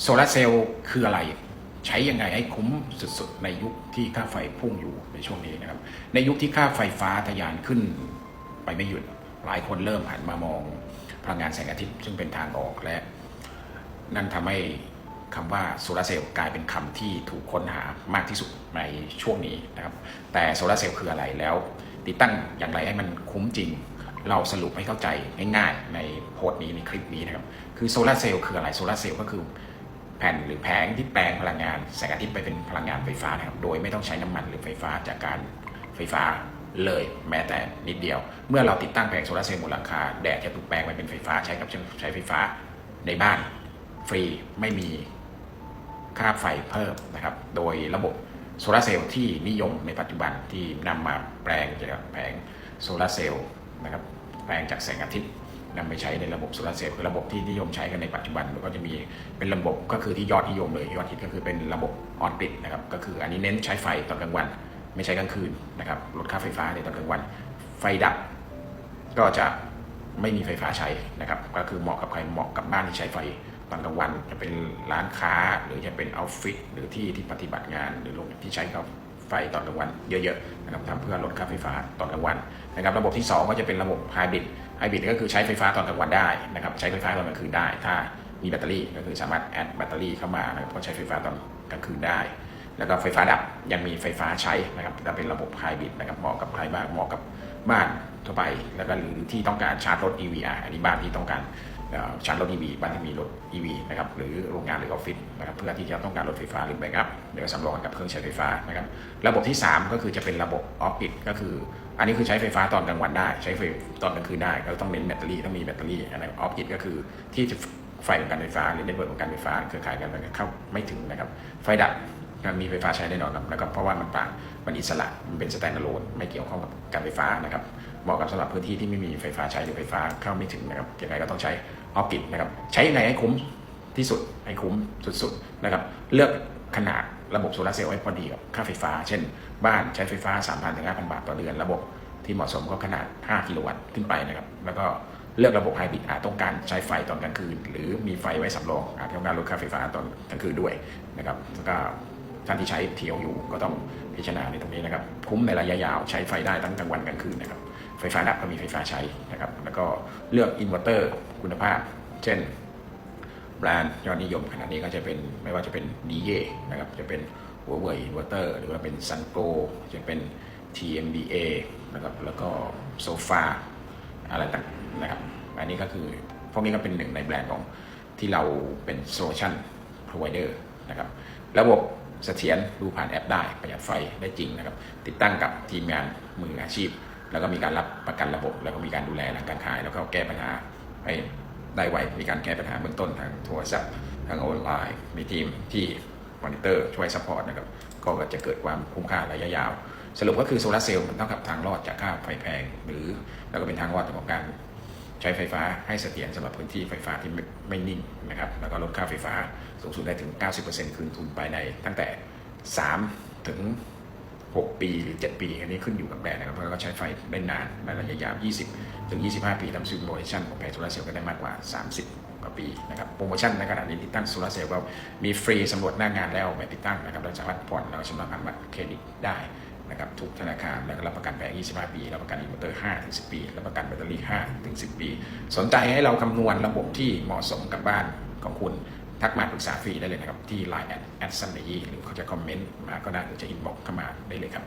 โซลาร์เซลล์คืออะไร ใช้ยังไงให้คุ้มสุดๆ ในยุคที่ค่าไฟพุ่งอยู่ในช่วงนี้นะครับ ในยุคที่ค่าไฟฟ้าทะยานขึ้นไปไม่หยุด หลายคนเริ่มหันมามองพลังงานแสงอาทิตย์ซึ่งเป็นทางออกและ นั่นทำให้คำว่าโซลาร์เซลล์กลายเป็นคำที่ถูกค้นหามากที่สุดในช่วงนี้นะครับ แต่โซลาร์เซลล์คืออะไรแล้ว ติดตั้งอย่างไรให้มันคุ้มจริง เราสรุปให้เข้าใจง่ายๆในโพสต์นี้ในคลิปนี้นะครับ คือโซลาร์เซลล์คืออะไรโซลาร์เซลล์ก็คือ แผ่นหรือแผงที่แปลงพลังงานแสงอาทิตย์ไปเป็นพลังงานไฟฟ้านะครับ โดยไม่ต้องใช้น้ำมันหรือไฟฟ้าจากการไฟฟ้าเลยแม้แต่นิดเดียว เมื่อเราติดตั้งแผงโซลาร์เซลล์บนหลังคาแดดจะถูกแปลงไปเป็นไฟฟ้าใช้กับเครื่องใช้ไฟฟ้าในบ้านฟรีไม่มีค่าไฟเพิ่มนะครับ โดยระบบโซลาร์เซลล์ที่นิยมในปัจจุบันที่นำมาแปลงจากแผงโซลาร์เซลล์นะครับแปลงจากแสงอาทิตย์ นำไปใช้ในระบบโซลาร์เซลล์คือระบบที่นิยมใช้กันในปัจจุบันแล้วก็จะมีเป็นระบบก็คือที่ยอดนิยมเลยยอดฮิตก็คือเป็นระบบออนกริดนะครับก็คืออันนี้เน้นใช้ไฟตอนกลางวัน ไม่ใช้กลางคืนนะครับลดค่าไฟฟ้าในตอนกลางวัน ไฟดับก็จะไม่มีไฟฟ้าใช้นะครับก็คือเหมาะกับใครเหมาะกับบ้านที่ใช้ไฟตอนกลางวันจะเป็นร้านค้าหรือจะเป็นออฟฟิศหรือที่ที่ปฏิบัติงานหรือโรงที่ใช้กับ ฟตอนกลางวันเยอะๆนะครับทำเพื่อลดค่าไฟฟ้าตอนกลางวันนะครับระบบที่ 2 ก็จะเป็นระบบไฮบริดไฮบริดก็คือใช้ไฟฟ้าตอนกลางวันได้นะครับใช้ไฟฟ้าตอนกลางคืนได้ ถ้ามีแบตเตอรี่ก็คือสามารถแอดแบตเตอรี่เข้ามานะครับก็ใช้ไฟฟ้าตอนกลางคืนได้ แล้วก็ไฟฟ้าดับยังมีไฟฟ้าใช้นะครับจะเป็นระบบไฮบริดนะครับเหมาะกับใครบ้างเหมาะกับบ้านทั่วไปแล้วก็หรือที่ต้องการชาร์จรถ EV อะอันนี้บ้านที่ต้องการชาร์จรถ EV บ้านที่มีรถ EV นะครับหรือโรงงานหรือออฟฟิศ นะครับเพื่อที่จะต้องการรถไฟฟ้าหรือแบ็กอัพเดี๋ยวสำรองกับเครื่องใช้ไฟฟ้านะครับระบบที่ 3 ก็คือจะเป็นระบบออฟฟิศก็คือ อันนี้คือใช้ไฟฟ้าตอนกลางวันได้ ใช้ไฟตอนกลางคืนได้ก็ต้องเน้นแบตเตอรี่ต้องมีแบตเตอรี่อะไรออฟฟิศก็คือที่จะไฟของการไฟฟ้าหรือเน็ตเวิร์กของการไฟฟ้าเครือข่ายกันเข้าไม่ถึงนะครับไฟดับมันมีไฟฟ้าใช้แน่นอนครับแล้วก็เพราะว่ามันต่างมันอิสระมันเป็นสแตนด์อะโลนไม่เกี่ยวข้องกับการไฟฟ้านะครับเหมาะกับสำหรับพื้นที่ที่ไม่มีไฟฟ้าใช้หรือไฟฟ้าเข้าไม่ถึงนะครับยังไงก็ต้องใช้ออฟกิดนะครับใช้ยังไงให้คุ้ม ที่สุดให้คุ้มสุดๆนะครับเลือกขนาดระบบโซลาร์เซลล์ให้พอดีกับค่าไฟฟ้า เช่น บ้านใช้ไฟฟ้า 3,000ถึง5,000 บาทต่อเดือน ระบบที่เหมาะสมก็ขนาด 5 กิโลวัตต์ขึ้นไปนะครับ แล้วก็เลือกระบบไฮบริดอาจต้องการใช้ไฟตอนกลางคืน หรือมีไฟไว้สำรองอาจต้องการลดค่าไฟฟ้าตอนกลางคืนด้วยนะครับแล้วก็ท่านที่ใช้เทียวอยู่ก็ต้องพิจารณาในตรงนี้นะครับ คุ้มในระยะยาวใช้ไฟได้ทั้งกลางวันกลางคืนนะครับไฟฟ้าดับก็มีไฟฟ้าใช้นะครับแล้วก็เลือกอินเวอร์เตอร์คุณภาพ เช่น แบรนด์ยอดนิยมขนาดนี้ก็จะเป็นไม่ว่าจะเป็นดีเยนะครับจะเป็นหัวเว่ยอินเวอร์เตอร์หรือว่าเป็นซันโกจะเป็น TMDA นะครับแล้วก็โซฟาอะไรต่างๆนะครับอันนี้ก็คือพวกนี้ก็เป็นหนึ่งในแบรนด์ของที่เราเป็นโซลูชัน provider นะครับระบบเสถียรดูผ่านแอปได้ประหยัดไฟได้จริงนะครับ ติดตั้งกับทีมงานมืออาชีพ แล้วก็มีการรับประกันระบบ แล้วก็มีการดูแลหลังการขาย แล้วก็แก้ปัญหาให้ ได้ไวมีการแก้ปัญหาเบื้องต้นทางโทรศัพท์ทางออนไลน์มีทีมที่มอนิเตอร์ช่วยซัพพอร์ตนะครับก็จะเกิดความคุ้มค่าระยะยาว สรุปก็คือโซลาร์เซลล์มันต้องกับทางรอดจากค่าไฟแพง หรือแล้วก็เป็นทางรอดของการใช้ไฟฟ้าให้เสถียรสำหรับพื้นที่ไฟฟ้าที่ไม่ไมนิ่งนะครับแล้วก็ลดค่าไฟฟ้าสูงสุดได้ถึง 90%คืนทุนภายในตั้งแต่ 3 ถึง 6 ปีหรือ 7 ปี อันนี้ขึ้นอยู่กับแบรนด์นะครับเพราะว่าใช้ไฟได้นานในระยะยาว 20 ถึง 25 ปีตามซิมูเลชันของแผงโซลาร์เซลล์ก็ได้มากกว่า 30กว่าปีนะครับโปรโมชั่นในขณะนี้ติดตั้งโซลาร์เซลล์ก็มีฟรีสำรวจหน้างานแล้วแบบติดตั้งนะครับเราสามารถผ่อนแล้วชำระผ่านบัตรเครดิตได้นะครับทุกธนาคารแล้วก็รับประกันแผง25 ปีรับประกันอินเวอร์เตอร์5ถึง10 ปีรับประกันแบตเตอรี่5ถึง10 ปี สนใจให้เราคำนวณระบบที่เหมาะสมกับบ้านของคุณ ทักมาปรึกษาฟรีได้เลยนะครับ ที่ Line แอดแอดซันเดย์หรือเขาจะคอมเมนต์มาก็ได้หรือจะอินบ็อกเข้ามาได้เลยครับ